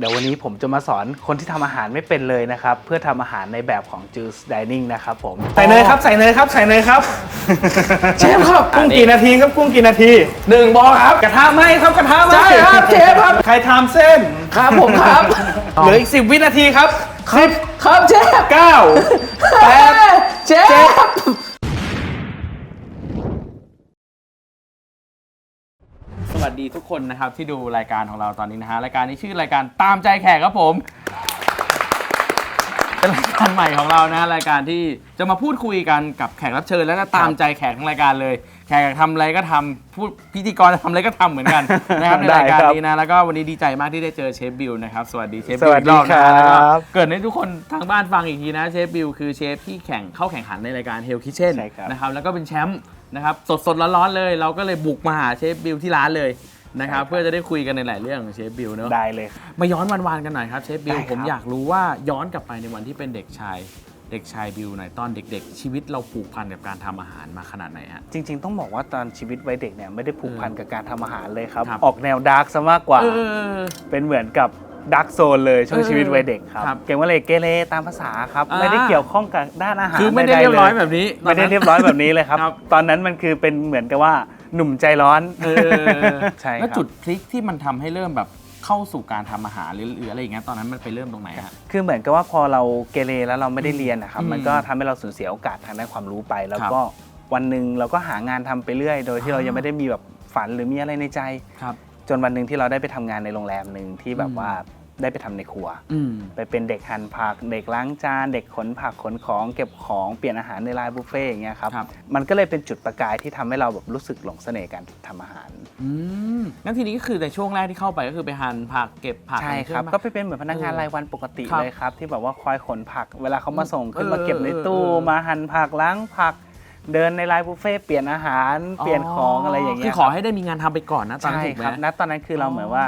เดี๋ยววันนี้ผมจะมาสอนคนที่ทำอาหารไม่เป็นเลยนะครับ เพื่อทำอาหารในแบบของ Juice Dining นะครับผม ใส่เนยครับใส่เนยครับใส่เนยครับเชฟครับกุ้งกี่นาทีครับกุ้งกี่นาทีหนึ่งบอครับกระทะไหมครับกระทะไหมใช่ครับเชฟครับใครทำเส้นครับผมครับเหลืออีก10วินาทีครับสิบครับเชฟเก้าแปดเชฟ วัสดีทุกคนนะครับที่ดูรายการของเราตอนนี้นะฮะรายการนี้ชื่อรายการตามใจแขกครับผม เป็นรายการใหม่ของเรานะรายการที่จะมาพูดคุยกันกับแขกรับเชิญแล้วก็ตามใจแขกทั้งรายการเลย แขกอยากทำอะไรก็ทำพูดพิธีกรจะทำอะไรก็ทำเหมือนกันนะครับในได้รายการครับนี้นะแล้วก็วันนี้ดีใจมากที่ได้เจอเชฟบิวนะครับสวัสดีเชฟสบิววัสอีกดีรอบนะฮะแล้วก็ครับเกิดให้ทุกคนทางบ้านฟังอีกทีนะเชฟบิวคือเชฟที่แข่งเข้าแข่งขันในรายการ Hell Kitchen ใช่ครับ นะครับแล้วก็เป็นแชมป์ นะครับสดๆร้อนๆเลย เราก็เลยบุกมาหาเชฟบิวที่ร้านเลยนะครับเพื่อจะได้คุยกันในหลายเรื่องของเชฟบิวเนอะได้เลยมาย้อนวันๆกันหน่อยครับเชฟบิวได้ครับ ผมอยากรู้ว่าย้อนกลับไปในวันที่เป็นเด็กชาย เด็กชายบิวหน่อยตอนเด็ก ๆ ชีวิตเราผูกพันกับการทำอาหารมาขนาดไหนฮะ จริง ๆ ต้องบอกว่าตอนชีวิตวัยเด็กเนี่ยไม่ได้ผูกพันกับการทำอาหารเลยครับ ครับ ออกแนวดาร์กซะมากกว่า เออ เป็นเหมือนกับ ดักโซนเลยช่วงเออชีวิตวัยเด็กครับ ครับ เก่งว่าเลยเกเรตามภาษาครับอ่าไม่ได้เกี่ยวข้องกับด้านอาหารคือไม่ได้ใๆเรียบร้อยลแบบนี้ไม่ได้เรียบร้อยแบบนี้เลยครับครับ ตอนนั้นมันคือเป็นเหมือนกับว่าหนุ่มใจร้อนเออใช่ครับ แล้วจุดพลิกที่มันทำให้เริ่มแบบเข้าสู่การทำอาหารหรือหรืออะไรอย่างเงี้ยตอนนั้นมันไปเริ่มตรงไหนฮะ คือเหมือนกับว่าพอเราเกเรแล้วเราไม่ได้เรียนนะครับ อืมมันก็ทำให้เราสูญเสียโอกาสทางด้านความรู้ไป แล้วครับก็วันหนึ่งเราก็หางานทำไปเรื่อย โดยที่เรายังไม่ได้มีแบบฝันหรือมีอะไรในใจ ครับ จนวันหนึ่งที่เราได้ไปทำงานในโรงแรมหนึ่งที่แบอืบมว่า ได้ไปทำในครัวอืมไปเป็นเด็กหั่นผัก เด็กล้างจาน เด็กขนผักขนของเก็บของเปลี่ยนอาหารในร้านบุฟเฟ่ต์อย่างเงี้ยครับครับ มันก็เลยเป็นจุดประกายที่ทำให้เราแบบรู้สึกหลงเสน่ห์การทำอาหารอืมงั้นทีนี้ก็คือในช่วงแรกที่เข้าไปก็คือไปหั่นผักเก็บผักใช่อะไครับไหมก็ไปเป็นเหมือนพนักงานเออรายวันปกติครับเลยครับ ที่แบบว่าคอยขนผัก เวลาเขามาส่งขึ้นเออมาเก็บในตู้เออเออมาหั่นผักล้างผักเดินในร้านบุฟเฟ่ต์เปลี่ยนอาหารเปลี่ยนของอะไรอย่างเงี้คืยอขอให้ได้มีงานทำไปก่อนนะตอนนั้นใช่ถูกไหมครับณตอนนั้นคือเราเหมือนว่า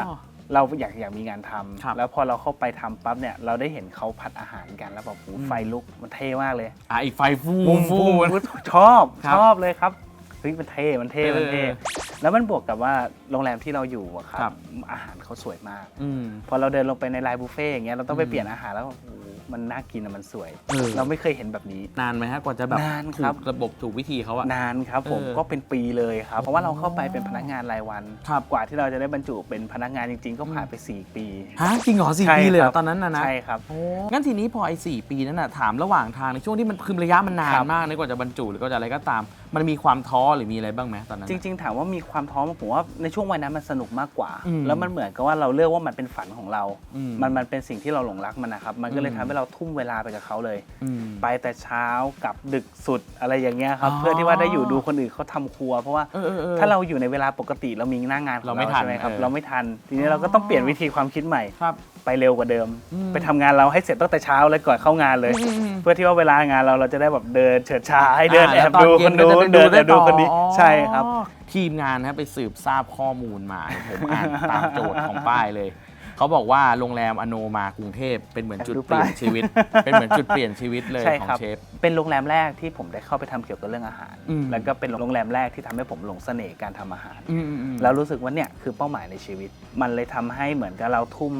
เราอยากอยากมีงานทำครับ แล้วพอเราเข้าไปทำปั๊บเนี่ยเราได้เห็นเขาผัดอาหารกันแล้วแบบโอ้โหอืมไฟลุกมันเท่มากเลย อะอีกไฟฟูฟูฟู ฟูชอบครับชอบเลยครับเฮ้ยมันเท่มันเท่มันเท่เออแล้วมันบวกกับว่าโรงแรมที่เราอยู่อะคครัรับ บอาหารเขาสวยมาก อืม พอเราเดินลงไปในไลน์บุฟเฟ่ต์อย่างเงี้ยเราต้องไปอืม เปลี่ยนอาหารแล้วโอ้โห มันน่ากินอะมันสวย เออ เราไม่เคยเห็นแบบนี้ นานไหมฮะกว่าจะแบบนานครับ ถูกระบบถูกวิธีเขาอะ นานครับผมเออก็เป็นปีเลยครับ เพราะว่าเราเข้าไปเป็นพนักงานรายวันครับกว่าที่เราจะได้บรรจุเป็นพนักงานจริง ๆ ก็ผ่านไป 4 ปีฮะจริงเหรอสี่ใช่ปีเลยเหรครัอบตอนนั้นนะนะ ใช่ครับ โอ้งั้นทีนี้พอไอ้สปีนั้นน่ะถามระหว่างทางในช่วงที่มันคือระยะมันนาครันบมากในกว่าจะบรรจุหรือก็จะอะไรก็ตาม มันมีความท้อหรือมีอะไรบ้างไหมตอนนั้นจน่ะริง ๆ ถามว่ามีความท้อไหมผมว่าในช่วงวัยนั้นมันสนุกมากกว่า อืมแล้วมันเหมือนกับว่าเราเลือกว่ามันเป็นฝันของเรา อืมมันมันเป็นสิ่งที่เราหลงรักมันนะครับ มันก็เลยอืม ทำให้เราทุ่มเวลาไปกับเขาเลย อืม ไปแต่เช้ากลับดึกสุดอะไรอย่างเงี้ยครับ อ๋อ เพื่อที่ว่าได้อยู่ดูคนอื่นเขาทำครัว เพราะว่า เออเออเออ ถ้าเราอยู่ในเวลาปกติเรามีหน้างานของเราไม่เราทันใช่ไหมครับ เออเราไม่ทัน ทีนี้เราก็ต้องเปลี่ยนวิธีความคิดใหม่ ครับไปเร็วกว่าเดิมอืมไปทำงานเราให้เสร็จตั้งแต่เช้าเลยก่อนเข้างานเลยอืมเพื่อที่ว่าเวลางานเราเราจะได้แบบเดินเฉิดฉายเดินอ่าแอบล้วตดูเย็คนนู้ก็นจะเดินแอบดูต่อคนนี้อ๋อใช่ครับ ทีมงานนะไปสืบทราบข้อมูลมา ผมอ่านตามโจทย์ของป้ายเลย เขาบอกว่าโรงแรมอโนมากรุงเทพเป็นเหมือนจุดเปลี่ยนชีวิต เป็นเหมือนจุดเปลี่ยนชีวิตเลยใช่ของครับเชฟ เป็นโรงแรมแรกที่ผมได้เข้าไปทำเกี่ยวกับเรื่องอาหาร อืม แล้วก็เป็นโรงแรมแรกที่ทำให้ผมหลงเสน่ห์การทำอาหาร อืมอืมอืม แล้วรู้สึกว่าเนี่ยคือเป้าหมายในชีวิต มันเลยทำให้เหมือนกับเราทุ่ม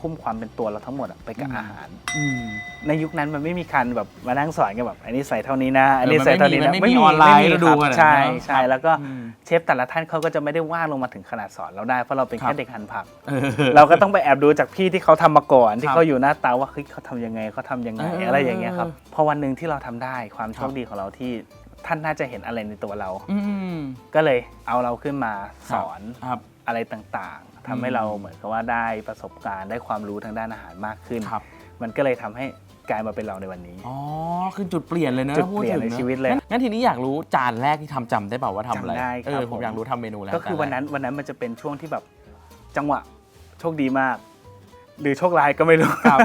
ทุ่มความเป็นตัวเราทั้งหมดอะไปกับอืมอาหาร อืม ในยุคนั้นมันไม่มีการแบบมานั่งสอนกันแบบอันนี้ใส่เท่านี้นะ อันนี้เออมันใส่เท่านี้นะไม่มีมันไม่มีออนไลน์ม่มีให้ดูครับกันอะใช่เนอะใช่ครับแล้วก็อืมเชฟแต่ละท่านเขาก็จะไม่ได้ว่างลงมาถึงขนาดสอนเราได้เพราะเราเป็นครัแค่บ เด็กหั่นผักเออเราก็ต้องไปแอบดูจากพี่ที่เขาทำมาก่อนที่ครับเขาอยู่หน้าเตาว่าเฮ้ยเขาทำยังไงเขาทำยังไงเออออะไรอย่างเงี้ยครับพอวันหนึ่งที่เราทำได้ความโชครัคบดีของเราที่ท่านน่าจะเห็นอะไรในตัวเรา อืมก็เลยเอาเราขึ้นมาสอนครับ อะไรต่างๆ ทำให้อืมเราเหมือนกับว่าได้ประสบการณ์ได้ความรู้ทางด้านอาหารมากขึ้น ครับ มันก็เลยทำให้กลายมาเป็นเราในวันนี้ อ๋อ คือจุดเปลี่ยนเลยนะจุดถ้าพูเปลี่ยนถึงะในชีวิตเลยงั้นงั้นทีนี้อยากรู้จานแรกที่ทำจำได้เปล่าว่าทำอะไรจำได้ครับเออผมผมอยากรู้ทำเมนูแล้วก็คือจาวันแรนั้นวันนั้นมันจะเป็นช่วงที่แบบจังหวะโชคดีมาก หรือโชคร้ายก็ไม่รู้ ครับ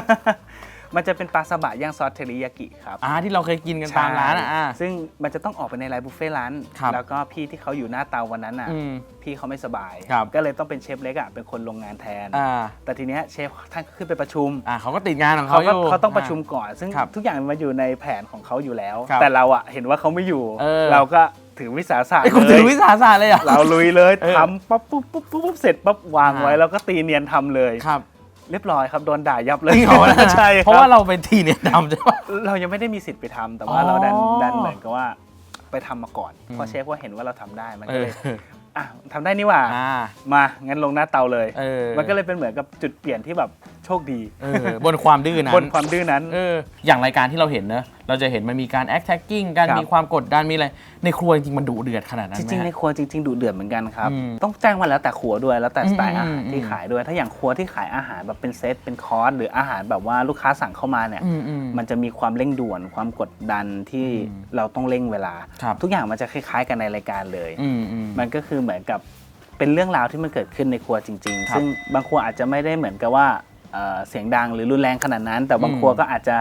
มันจะเป็นปลาซาบะย่างซอสเทริยากิครับอ่าที่เราเคยกินกันตามร้านอะอ่าใช่ซึ่งมันจะต้องออกไปในร้านบุฟเฟ่ต์ร้าน ครับแล้วก็พี่ที่เขาอยู่หน้าเตาวันนั้นอะ อืมพี่เขาไม่สบาย ครับ ก็เลยต้องเป็นเชฟเล็กอะเป็นคนลงงานแทน อ่าแต่ทีเนี้ยเชฟท่านก็ขึ้นไปประชุม อ่าเขาก็ติดงานของเขาเขาอก็ยู่ เขาต้องประชุมก่อน ซึ่งครับทุกอย่างมันอยู่ในแผนของเขาอยู่แล้ว ครับแต่เราอะเห็นว่าเขาไม่อยู่ เออ เราก็ถือวิสาสะไอ้คุณเลถือยวิสาสะเลยเหรอะ เราลุยเลยเออทำปั๊บปุ๊บปุ๊บปุ๊บปุ๊บเสร็จปั๊บวางไว้ อ่า แล้วก็ตีเนียนทำเลย ครับ เรียบร้อยครับโดนด่ายับเลยจริงเหรอใช่คเพราะว่ารับเราเป็นทีเนี่ยดำใช่ปะเรายังไม่ได้มีสิทธิ์ไปทำแต่ว่าอ๋อเราดันดันเหมือนกับว่าไปทำมาก่อนอืมพอเชฟว่าเห็นว่าเราทำได้มันเอก็อเลยอะทำได้นี่หว่าอ่ามางั้นลงหน้าเตาเลยเออมันก็เลยเป็นเหมือนกับจุดเปลี่ยนที่แบบโชคดีเออบนความดื้อนั้นบนความดื้อนั้นเอออย่างรายการที่เราเห็นเนอะเราจะเห็นมันมีการ act tagging การครับมีความกดดันมีอะไรในครัวจริงๆมันดุเดือดขนาดนั้นจไหมริงๆในฮะครัวจริงๆดุเดือดเหมือนกันครับอืมต้องแจ้งว่าแล้วแต่ครัวด้วยแล้วแต่สไตล์อืมอาหารที่อืมขายด้วย ถ้าอย่างครัวที่ขายอาหารแบบเป็นเซตเป็นคอร์สหรืออาหารแบบว่าลูกค้าสั่งเข้ามาเนี่ยอืมอืมมันจะมีความเร่งด่วนความกดดันที่อืมเราต้องเร่งเวลาครับทุกอย่างมันจะคล้าย ๆ กันในรายการเลยอืมอืมมันก็คือเหมือนกับเป็นเรื่องราวที่มันเกิดขึ้นในครัวจริงครับๆซึ่งบางครัวอาจจะไม่ได้เหมือนกับว่า เอ่อเสียงดังหรือรุนแรงขนาดนั้น แต่บางอืมครัวก็อาจจะ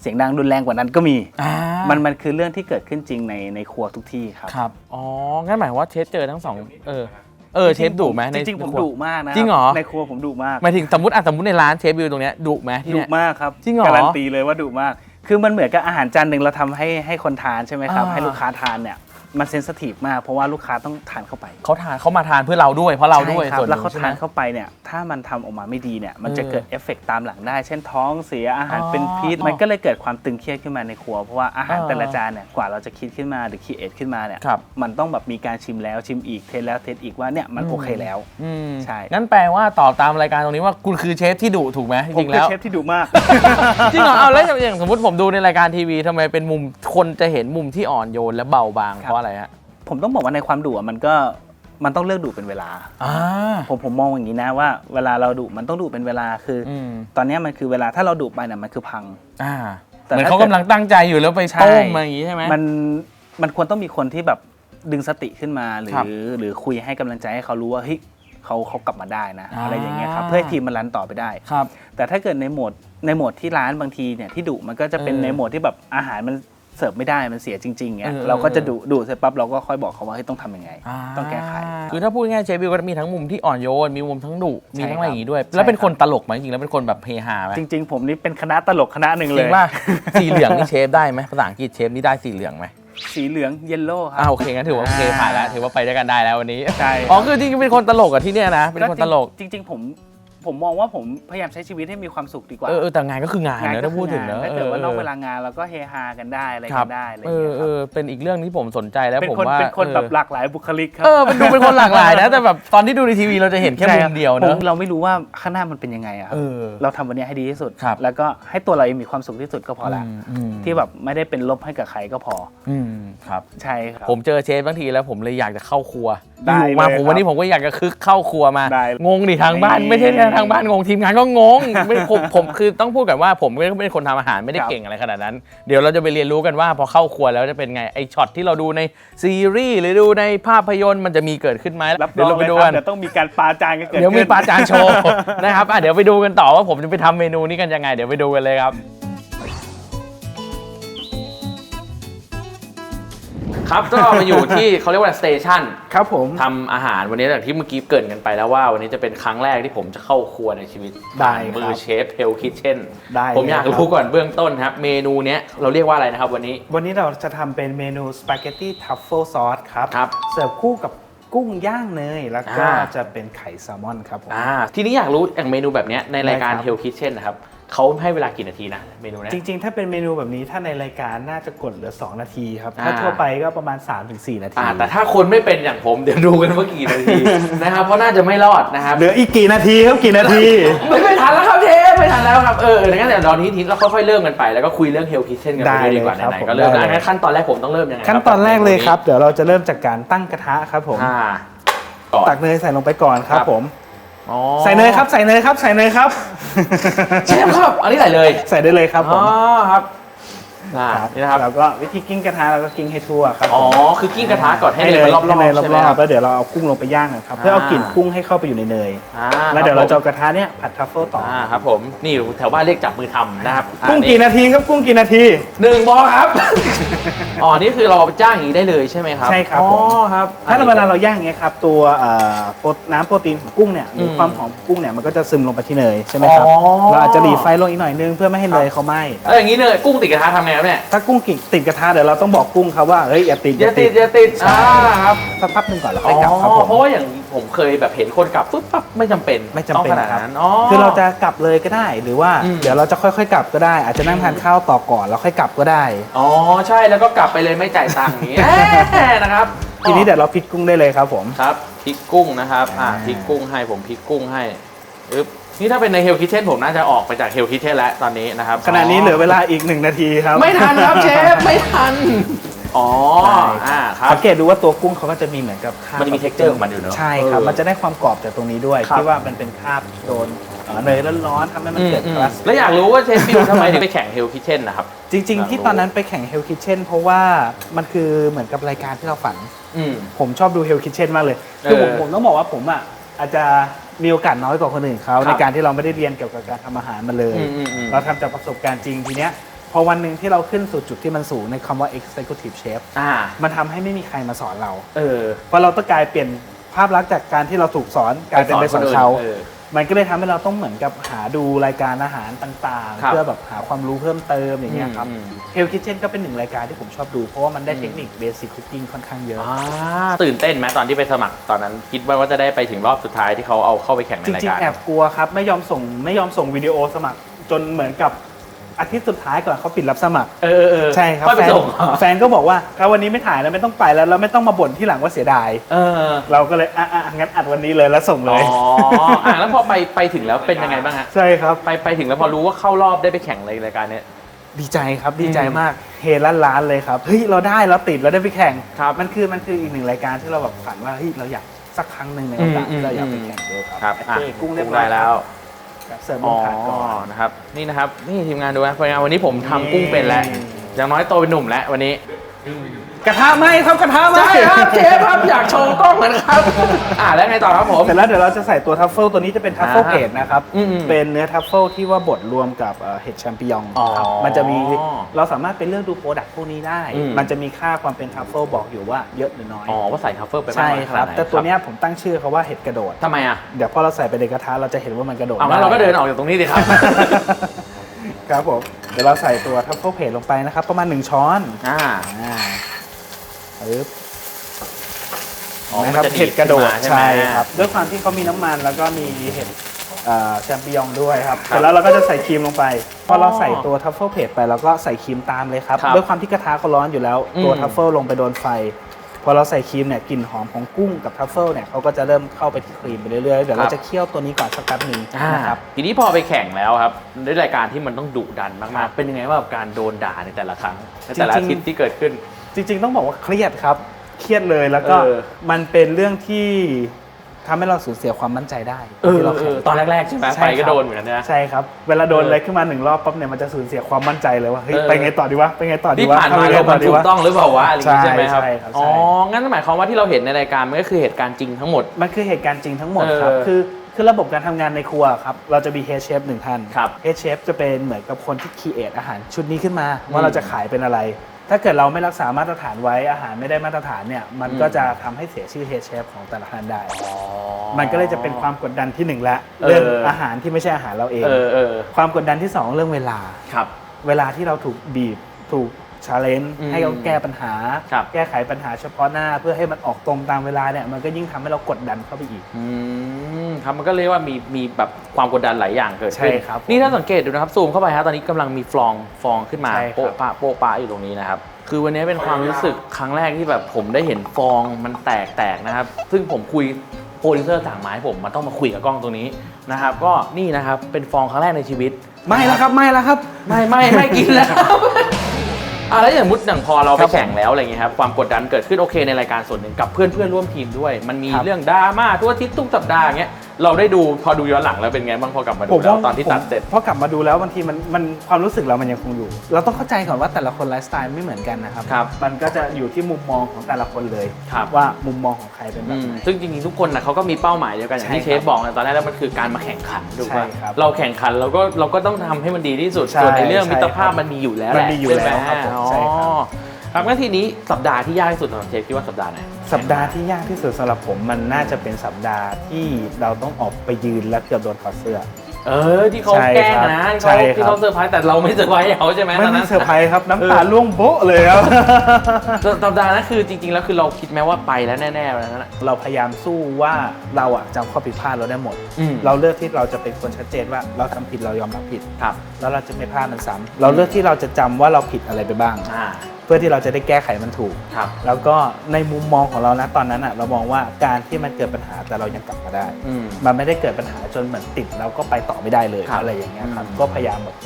เสียงดังรุนแรงกว่านั้นก็มีอ่ามันมันคือเรื่องที่เกิดขึ้นจริงในในครัวทุกที่ครับ ครับ อ๋อ งั้นหมายความว่าเชฟเจอทั้งสอง เออ เออ เชฟดุไหมในจริงๆผมในครัวดุมากนะคบจริงเหรอ ในครัวผมดุมาก หมายถึงสมมติอะสมมติในร้านเชฟวิวตรงเนี้ยดุไหมที่ดุเนี้ยมากครับ จริงเหรอ การันตีเลยว่าดุมาก คือมันเหมือนกับอาหารจานหนึ่งเราทำให้ให้คนทานใช่ไหมครับอ่าให้ลูกค้าทานเนี่ย มันเซนสทีฟมากเพราะว่าลูกค้าต้องทานเข้าไปเขาทานเขามาทานเพื่อเราด้วยเพราะเราด้วยใช่ครับส่วนหแล้วนึ่งเขาใช่ไหมทานเข้าไปเนี่ยถ้ามันทำออกมาไม่ดีเนี่ยมันจะเออเกิดเอฟเฟกต์ตามหลังได้ เช่นท้องเสียอาหารอ๋อเป็นพิษมันก็เลยเกิดความตึงเครียดขึ้นมาในครัว เพราะว่าอาหารอ่าแต่ละจานเนี่ยกว่าเราจะคิดขึ้นมาหรือคิดเอทขึ้นมาเนี่ยครับมันต้องแบบมีการชิมแล้วชิมอีกเทสแล้วเทสอีกว่าเนี่ยมันอืม โอเคแล้ว อืมใช่งั้นแปลว่าตอบตามรายการตรงนี้ว่าคุณคือเชฟที่ดุถูกไหมจผมริงๆคือแล้วเชฟที่ดุมาก จริงเหรอเอาแล้วอย่างสมมติผมดูในรายการทีวีทำไมเป็นมุมคนจะเห็นมุมที่อ่อนโยนและเบาบางครับ เพราะอะไรฮะผมต้องบอกว่าในความดุอะมันก็มันต้องเลือกดุเป็นเวลา อ่า ผมผมมองอย่างนี้นะว่าเวลาเราดุมันต้องดุเป็นเวลาคือออืมตอนเนี้ยมันคือเวลาถ้าเราดุไปเนี่ยมันคือพัง อ่าแต่เหมือนถ้าเขากำลังตั้งใจอยู่แล้วไปใช่โต้มมาอย่างนี้ใช่ไหม มันมันควรต้องมีคนที่แบบดึงสติขึ้นมาหรืครับอหรือคุยให้กำลังใจให้เขารู้ว่าเฮ้ยเขาเขากลับมาได้นะอ่า อะไรอย่างเงี้ยครับเพื่อให้ทีมมันรันต่อไปได้ ครับ แต่ถ้าเกิดในโหมดในโหมดที่ร้านบางทีเนี่ยที่ดุมันก็จะเป็นเออ ในโหมดที่แบบอาหารมัน เสิร์ฟไม่ได้มันเสียจริงๆเงี้ยเออเราก็จะดุดุเสร็จปั๊บเราก็ค่อยบอกเขาว่าเฮ้ยต้องทำยังไงต้องแก้ไข คือถ้าพูดง่ายๆเชฟวิวก็มีทั้งมุมที่อ่อนโยน มีมุมทั้งดุใช่มีทั้งครับอะไรอย่างงี้ด้วย ใช่แล้วเป็นครับคนตลกไหมจริงๆแล้วเป็นคนแบบเฮฮาไหมจริง ๆ ผมนี่เป็นคณะตลกคณะหนึ่งจเลริยงว่า สีเหลืองนี่เชฟได้ไหมภาษาอังกฤษเชฟนี่ได้สีเหลืองไหมสีเหลืองเยลโล่ครัอ่าโอเคงั้นถือว่าโอเคอ่าผ่านแล้วถือว่าไปด้วยกันได้แล้ววันนี้ใช่ อ๋อคือจริงๆเป็นคนตลกอะที่เนี่ยนะเป็นคนตลก จริงจริง ๆ ผม ผมมองว่าผมพยายามใช้ชีวิตให้มีความสุขดีกว่า เออเออแต่งานก็คืองานงานเนอะก็ถ้าพูดถึงเนอะถ้าเกิดว่านอกออเวลางานเราก็เฮฮากันได้อะไรครักับนได้อะไรอเอย่างอเงี้ยเอครับอเป็นอีกเรื่องที่ผมสนใจแล้วเป็นผมคนว่าเป็นคนออแบบหลากหลายบุคลิกครัเออเป็นดูเป็นคนหลากหลายนะ แต่แบบตอนที่ดูในทีวีเราจะเห็นแค่มุมเดียวเนอะผมเราไม่รู้ว่าข้างหน้ามันเป็นยังไงอะครับเออ เราทำวันนี้ให้ดีที่สุด ครับ แล้วก็ให้ตัวเราเองมีความสุขที่สุดก็พอละมอืมที่แบบไม่ได้เป็นลบให้กับใครก็พออืมครับ ใช่ครับ ผมเจอเชฟบางทีแล้วผมเลยอยากจะเข้าครัวได้อยู่มาเลยผมครับวันนี้ผมก็อยากจะคึกเข้าครัวมา ได้งงดิทางบ้านนี่ไม่ใช่แค่ทางบ้านงงทีมงานก็งงไม่ผมผมคือต้องพูดกันว่าผมก็ไม่ได้คนทำอาหารไม่ได้ครับเก่งอะไรขนาดนั้น เดี๋ยวเราจะไปเรียนรู้กันว่าพอเข้าครัวแล้วจะเป็นไงไอช็อตที่เราดูในซีรีส์หรือดูในภาพยนตร์มันจะมีเกิดขึ้นไหมรับรเดี๋ยวองเราเลไปยดูครักับน เดี๋ยวต้องมีการปาจานกันเกิดเดี๋ยวมีขึ้นปาจานโชว์ นะครับอะเดี๋ยวไปดูกันต่อว่าผมจะไปทำเมนูนี้กันยังไง เดี๋ยวไปดูกันเลยครับ ครับก็มาอยู่ที่เขาเรียกว่าสเตชันครับผมทำอาหารวันนี้อย่างที่เมื่อกี้เกรินกันไปแล้วว่าวันนี้จะเป็นครั้งแรกที่ผมจะเข้าครัวในชีวิตได้ผ่านมืครัอบเชฟเ l ลคิทเช่นได้ผมอยากเลยครับรู้ก่อนเบื้องต้นครับ เมนูเนี้ยเราเรียกว่าอะไรนะครับวันนี้ วันนี้เราจะทำเป็นเมนูสปาเกตตี้ทัฟเฟิลซอสครับครับเสิร์ฟคู่กับกุ้งย่างเนยแล้วก็อ่าจะเป็นไข่แซลมอนครับผมอ่าทีนี้อยากรู้อย่างเมนูแบบเนี้ยในรายการได้ครับเ l ลคิทเช่นนะครับ เขาให้เวลากี่นาทีนะเมนูเนี้ย จริง ๆ ถ้าเป็นเมนูแบบนี้ถ้าในรายการน่าจะกดเหลือ 2 นาทีครับอ่าถ้าทั่วไปก็ประมาณ 3-4 นาทีอ่าแต่ถ้าคนไม่เป็นอย่างผมเดี๋ยวดูกันว่ากี่นาทีนะครับ เพราะน่าจะไม่รอดนะครับ เหลืออีกกี่นาทีครับกี่นาที ไม่ไม่ทันแล้วครับเชฟไม่ทันแล้วครับเอองั้นเดี๋ยวตอนนี้ทีเราค่อยๆเริ่มกันไปแล้วก็คุยเรื่องเฮลคิทเช่นกันไปได้ด้วยดีกว่าเลยครับไหนผมๆก็เริ่มได้แล้วเลย งั้นขั้นตอนแรกผมต้องเริ่มยังไงขั้นตอนแรกเลยครับ เดี๋ยวเราจะเริ่มจากการตั้งกระทะครับผม อ่าก่อน ตักเนยใส่ลงไปก่อนครัครับ บผม อ๋อใส่เนยครับใส่เนยครับใส่เนยครับ เชฟครับอันนี้ใส่เลย ใส่ได้เลยครับผอ๋อม ครับ อ่านี่นะครับ แล้วก็วิธีกิ้งกระทะเราก็กิ้งให้ทั่วครับผมอ๋อ คือกิ้งกระทะก่อนให้เนยมันรอบให้เนยๆรใช่ไหมอครับบๆแล้วเดี๋ยวเราเอากุ้งลงไปย่างกันครับเพื่อเอาอ่ากลิ่นกุ้งให้เข้าไปอยู่ในเนยอ่าแล้วเดี๋ยวเราคจะบเอากระทะเนี้ยผัดทัฟเฟิลต่อออ่าครับผม นี่แถวบ้านเรียกจับมือทำนะครับกุ้งอ่ากี่นาทีครับกุ้งกี่นาที หนึ่งบอครับ อ๋อ นี่คือเราเอาไปจ้างอย่างนี้ได้เลยใช่ไหมครับใช่ครับอ๋อผม ครับ ถ้าเราเวลาเราย่างอย่างเงี้ยครับตัวเอ่อโปรน้ำโปรตีนของกุ้งเนี่ยหรืออมความหอมของกุ้งเนี่ยมันก็จะซึมลงไปที่เนยใช่ไหมครับอ๋อ เราอาจจะรีไฟลงอีกหน่อยนึงเพื่อไม่ให้เนยเขาไหม้เอออย่างนี้เนยกุ้งติดกระทะทำไงครับครับเนี่ยถ้ากุ้งกิ่งติดกระทะเดี๋ยวเราต้องบอกกุ้งครับว่าเฮ้ยอย่าติดอย่าติดอย่าติดใช่อ่าครับสักพักหนึ่งก่อนแล้วอ๋ค่อยกลับครับอผมเพราะว่าอย่างผมเคยแบบเห็นคนกลับปุ๊บปั๊บไม่จำเป็นไม่จำเป็นต้องขนาดครับ นั้นอ๋อ คือเราจะกลับเลยก็ได้หรือว่าอืม เดี๋ยวเราจะค่อยๆกลับก็ได้ อาจจะนั่งทานข้าวต่อก่อนแล้วค่อยกลับก็ได้ อ๋อใช่แล้วก็กลับไปเลยไม่จ่ายตังค์อย่างนี้แหมนะครับทีนี้เดี๋ยวเราพลิกกุ้งได้เลยครับผม ครับพริกกุ้งนะครับ อ่าอ่า พริกกุ้งให้ผมพริกกุ้งให้อึ๊บ นี่ถ้าเป็นในเฮลคิ t เช่นผมน่าจะออกไปจากเฮลคิ t เช่นแล้วตอนนี้นะครับขณะนี้เหลือเวลาอีกหนึ่งนาทีครับ ไม่ทันครับเชฟไม่ทัน อ๋อใช่อ่าครับสังเกตดูว่าตัวกุ้งเขาก็จะมีเหมือนกับคราบมันจะมี texture ของมันอยู่เนอะใช่ครับเออมันจะได้ความกรอบจากตรงนี้ด้วยครับที่ว่ามันเป็นคราบโดนเอ่อเนยร้อนๆทำให้มันเกิดอืมคลัสแล้วอยากรู้ว่าเชฟฟิวทำไมถึงไปแข่งเฮลคิ t เช่นนะครับ จริง ๆ ที่ตอนนั้นไปแข่ง Hell Kitchen เพราะว่ามันคือเหมือนกับรายการที่เราฝันอืมผมชอบดู Hell Kitchen มากเลยคือผมเออผมต้องบอกว่าผมอะอาจจะ มีโอกาสน้อยกว่าคนอื่นเขาครับในการที่เราไม่ได้เรียนเกี่ยวกับการทำอาหารมาเลย อืมอืมอืม เราทำจากประสบการณ์จริงทีเนี้ยพอวันหนึ่งที่เราขึ้นสู่จุดที่มันสูงในคำว่า executive chef อ่า มันทำให้ไม่มีใครมาสอนเรา เออเพราะเราต้องกลายเปลี่ยนภาพลักษณ์จากการที่เราถูกสอนกลายเป็นไปสอนเขาออ มันก็เลยทำให้เราต้องเหมือนกับหาดูรายการอาหารต่างครับๆเพื่อแบบหาความรู้เพิ่มเติมอย่างเงี้ยครับอืมเฮลคิ t เช่นก็เป็นหนึ่งรายการที่ผมชอบดู เพราะว่ามันได้เทคนิคเบสิ c คุกกิ้งค่อนข้างเยอะ อ่าตื่นเต้นไหมตอนที่ไปสมัครตอนนั้น คิดว่าว่าจะได้ไปถึงรอบสุดท้ายที่เขาเอาเข้าไปแข่งในจรายริง การ ๆ แอบกลัวครับ ไม่ยอมส่งไม่ยอมส่งวิดีโอสมัคร จนเหมือนกับ อาทิตย์สุดท้ายก่อนเขาปิดรับสมัคร เออเออเออใช่ครับค่อยไปแฟนส่งแฟนก็บอกว่าถ้าวันนี้ไม่ถ่ายแล้วไม่ต้องไปแล้วแล้วไม่ต้องมาบ่นที่หลังว่าเสียดายเออ เราก็เลยอะอะงั้นอัดวันนี้เลยแล้วส่งเลอ๋อยอะแล้วพอไปไปถึงแล้วเป็นยังไงบ้างฮะใช่ครับไปไปถึงแล้วพอรู้ว่าเข้ารอบได้ไปแข่งในรายการเนี้ยดีใจครับดีใจอืมมากเฮล้านล้านเลยครับเฮ้ยเราได้เราติดเราได้ไปแข่งครับมันคือมันคืออีกหนึ่งรายการที่เราแบบฝันว่าเฮ้ยเราอยากสักครั้งหนึ่งในโอกาสอืมที่เราอยากอืไปมแข่งดูครับครับโออะเคกุ้งเรียบร้ได้อยแล้วครับ เสิร์ฟบอ๋นอถาดก่อน นะครับ นี่นะครับ นี่ทีมงานดูนะพยายามวันนี้ผมทำกุ้งเป็นแล้วนี่อย่างน้อยโตเป็นหนุ่มแล้ววันนี้ กระทะไหมครับกระทะไหมใช่ครับเชฟครับอยากโชว์กล้องเหมือนครับ อ่าแล้วไงต่อครับผม เสร็จแล้วเดี๋ยวเราจะใส่ตัวทัฟเฟิลตัวนี้จะเป็นทัฟเฟิลอ่าเพดนะครับ อืมอืมเป็นเนื้อทัฟเฟิลที่ว่าบดรวมกับเอ่อเห็ดแชมปิญองอ๋อครับมันจะมีเราสามารถไปเลือกดูโปรดักต์พวกนี้ได้ อืม มันจะมีค่าความเป็นทัฟเฟิลบอกอยู่ว่าเยอะหรือน้อยอ๋อว่าใส่ทัฟเฟิลไปมากใช่น้อยคขนารัดบ ไหนแต่ตัวเนี้ยผมตั้งชื่อเขาว่าเห็ดกระโดด ทำไมอะเดี๋ยวพอเราใส่ไปในกระทะเราจะเห็นว่ามันกระโดดเอางั้นเราก็เดินออกจากตรงนี้ดิครับ ครับผมเดี๋ยวเราใส่ตัวทัฟเฟิลเพดลงไปนะครับประมาณ1ช้อนอ่า อ่า ปึ๊บอ๋อนะครับมันจะเห็ดกระโดดขึ้นมาใช่ไหม ใช่ครับ ด้วยความที่เขามีน้ำมันแล้วก็มีเห็ดเอ่อแชมปิญองด้วยครับครับเสร็จแล้วเราก็จะใส่ครีมลงไปพอเราอ๋อใส่ตัวทัฟเฟิลเพดไปเราก็ใส่ครีมตามเลยครับ ครับด้วยความที่กระทะเขาร้อนอยู่แล้วตัวอืมทัฟเฟิลลงไปโดนไฟ พอเราใส่ครีมเนี่ยกลิ่นหอมของกุ้งกับทัฟเฟิลเนี่ยเขาก็จะเริ่มเข้าไปที่ครีมไปเรื่อยๆเดี๋ยวเราจะเคี่ยวตัวนี้ก่อนสักแป๊บหนึ่งอ่านะครับ ทีนี้พอไปแข่งแล้วครับด้วยรายการที่มันต้องดุดันมากๆ เป็นยังไงบ้างกับการโดนด่าในแต่ละครั้งในแต่ละจริอางๆทิตย์ที่เกิดขึ้น จริง ๆ ต้องบอกว่าเครียดครับ เครียดเลยแล้วก็เออ มันเป็นเรื่องที่ทำให้เราสูญเสียความมั่นใจได้เออที่เราเอแข่ง อตอนแรกๆใช่ไหมใช่ไปครัก็บโดนเหมือนกันนะ ใช่ครับ เวลาโดนเอออ อะไรขึ้นมาหนึ่งรอบปั๊บเนี่ยมันจะสูญเสียความมั่นใจเลยว่าเฮ้ยเออไปไงต่อดีวะไปไงต่อดีที่วะผ่านมาทำไงเราต่มันดีถูวะกต้องหรือเปล่าวะอะไรอย่างงี้ใช่ใช่ไหมครับใช่ครับใช่ อ๋องั้นหมายความว่าที่เราเห็นในรายการมันก็คือเหตุการณ์จริงทั้งหมด มันคือเหตุการณ์จริงทั้งหมดครับ เออคือคือระบบการทำงานในครัวครับ เราจะมีเฮดเชฟหนึ่งท่าน ครับเฮดเชฟจะเป็นเหมือนกับคนที่คีเอทอาหารชุดนี้ขึ้นมาอืมว่าเราจะขายเป็นอะไร ถ้าเกิดเราไม่รักษามาตรฐานไว้อาหารไม่ได้มาตรฐานเนี่ยมันอืมก็จะทำให้เสียชื่อเฮดเชฟของแต่ละท่านได้อ๋อมันก็เลยจะเป็นความกดดันที่หนึ่งละเออเรื่องอาหารที่ไม่ใช่อาหารเราเอง เออเออความกดดันที่สองเรื่องเวลา ครับ เวลาที่เราถูกบีบถูก ชาเลนจ์อืมให้เราแก้ปัญหา ครับ แก้ไขปัญหาเฉพาะหน้าเพื่อให้มันออกตรงตามเวลาเนี่ยมันก็ยิ่งทำให้เรากดดันเข้าไปอีก อืมครับมันก็เรียกว่ามีมีแบบความกดดันหลายอย่างเกิดขึ้นใช่ครับนี่ถ้าสังเกตดูนะครับซูมเข้าไปฮะตอนนี้กำลังมีฟองฟองขึ้นมาใช่ครับ โป๊ะปะโป๊ะปะอยู่ตรงนี้นะครับคือวันนี้เป็นความรู้สึกครั้งแรกที่แบบผมได้เห็นฟองมันแตกแตกนะครับ ซึ่งผมคุยโปรดิวเซอร์สั่งมาให้ผมมันต้องมาคุยกับกล้องตรงนี้นะครับ ก็นี่นะครับเป็นฟองครั้งแรกในชีวิต ไม่แล้วครับไม่แล้วครับ ไม่ไม่ไม่กินแล้ว อะแล้วอย่างมุดอย่างพอเราคไปรับผมแข่งแล้วอะไรเงี้ยครับความกดดันเกิดขึ้นโอเคในรายการส่วนหนึ่งกับเพื่อนเพื่อนๆร่วมทีมด้วย มันมีครับเรื่องดราม่าทุกอาทิตย์ทุกสัปดาห์อย่างเงี้ย เราได้ดูพอดูย้อนหลังแล้วเป็นไงบ้างพอกลับมาดูแล้วตอนที่ตัดเสร็จพอกลับมาดูแล้วบางทีมันมันความรู้สึกเรามันยังคงอยู่ เราต้องเข้าใจก่อนว่าแต่ละคนไลฟ์สไตล์ไม่เหมือนกันนะครับครับมันก็จะอยู่ที่มุมมองของแต่ละคนเลย ครับว่ามุมมองของใครเป็นแบอืบมไหน ซึ่งจริงๆทุกคนนะเขาก็มีเป้าหมายเดียวกันอย่างที่ใช่เชครับฟบอกนะตอนแรกแล้วมันคือการมาแข่งขันถูกป่ะใช่ครับเราแข่งขันเราก็เราก็ต้องทำให้มันดีที่สุดใช่ส่วนในเรื่องใช่มิตรภาพครับมันมีอยู่แล้วมันแหละมีอยู่ใช่ไหแล้วครับผมอ๋อใช่ครับ ครับงั้นทีนี้สัปดาห์ที่ยากที่สุดสำหรับเชฟคิดว่าสัปดาห์ไหนสัปดาห์ที่ยากที่สุดสำหรับผมมันน่าจะเป็นสัปดาห์ที่เราต้องออกไปยืนและเกือบโดนถอดเสื้อ เออที่เขาใช่แกล้งครับนะที่ใช่เขาครับ ที่เขาเซอร์ไพรส์แต่เราไม่เซอร์ไพรส์เขาใช่ไหมไม่ตอนไม่นั้นเซอร์ไพรส์ครับน้ำตาล่วงโบ๊ะเลยครับ สัปดาห์นั้นคือจริง ๆ แล้วคือเราคิดไหมว่าไปแล้วแน่ๆวันนั้นนะเราพยายามสู้ว่าเราอะจำข้อผิดพลาดเราได้หมด อืมเราเลือกที่เราจะเป็นคนชัดเจนว่าเราทำผิดเรายอมรับผิด ครับแล้วเราจะไม่พลาดมันซ้ำเราเลือกที่เราจะจำว่าเราผิดอะไรไปบ้าง อ่า เพื่อที่เราจะได้แก้ไขมันถูก ครับ แล้วก็ในมุมมองของเรานะตอนนั้นอะเรามองว่าการที่มันเกิดปัญหาแต่เรายังกลับมาได้ อืม มันไม่ได้เกิดปัญหาจนเหมือนติดแล้วก็ไปต่อไม่ได้เลยครับอะไรอย่างเงี้ยครับอืม ก็พยายามแบบ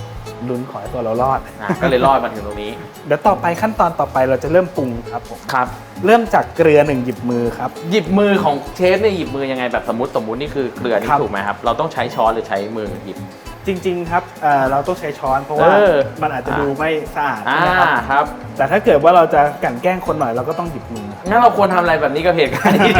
ลุ้นขอให้ตัวเรารอด อ่าก็เลยรอดมาถึงตรงนี้ เดี๋ยวต่อไปขั้นตอนต่อไปเราจะเริ่มปรุงครับผมครับ เริ่มจากเกลือหนึ่งหยิบมือครับ หยิบมือของเชฟเนี่ยหยิบมือยังไงแบบสมมติสมมตินี่คือเกลือนี่ครับ ถูกไหมครับ เราต้องใช้ช้อนหรือใช้มือหยิบ จริง ๆ ครับเอ่อเราต้องใช้ช้อนเพราะว่าเออมันอาจจะดูไม่สะอาดอ่าใช่ไหมครับครับ แต่ถ้าเกิดว่าเราจะกลั่นแกล้งคนหน่อยเราก็ต้องหยิบมือ งั้นเราควรทำอะไรแบบนี้กับเหตุการณ์นี้